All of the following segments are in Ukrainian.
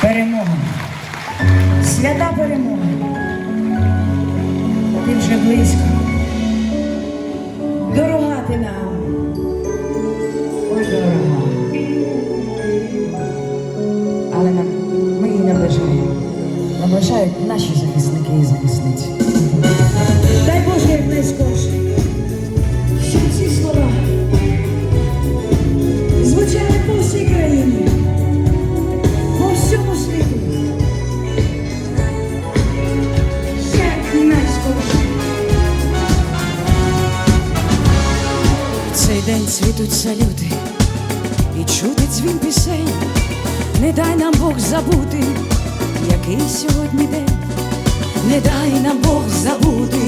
Перемога. Свята перемога. Ти вже близько. Дорога ти нам. Ой, дорога. Але нам, ми її наближаємо. Наближають наші захисники і захисниці. Дай Боже, як найскорше. День салюти і чути дзвін пісень. Не дай нам Бог забути, який сьогодні день. Не дай нам Бог забути,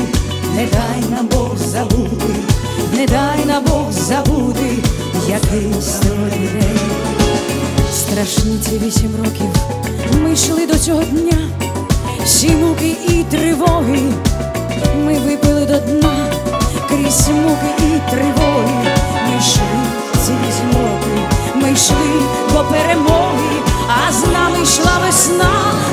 не дай нам Бог забути, не дай нам Бог забути, який сьогодні день. Страшні ці вісім років ми йшли до цього дня, всі муки і тривоги ми випили до дна крізь муки до перемоги, а з нами йшла весна,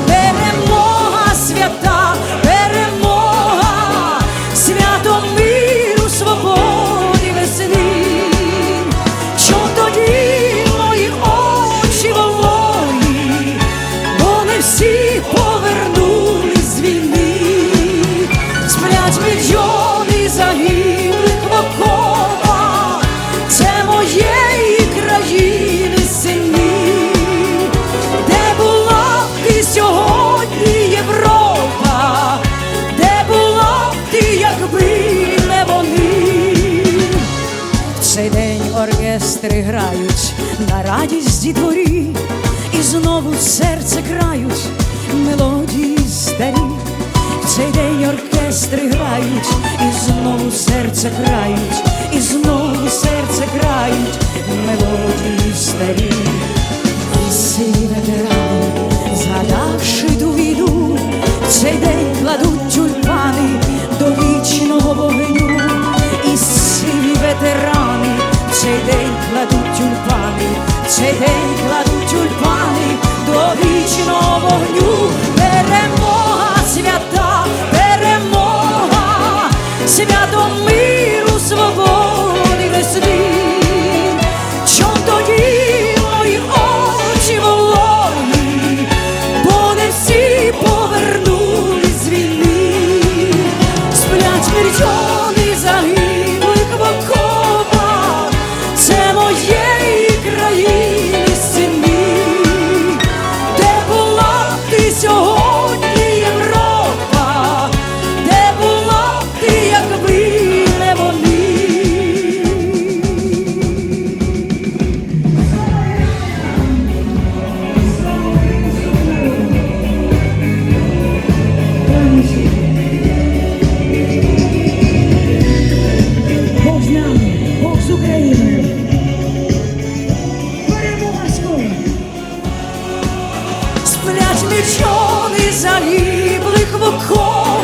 перемога свята, перемога, свято миру, свободи, весни. Що тоді мої очі вологі, бо не всі повернулись з війни, сплять мільйони загиблих в оркестри грають на радість дітворі, і знову серце крають мелодії старі. Цей день оркестри грають, і знову серце крають, і знову серце крають мелодії старі. Мільйони загиблих в окопах,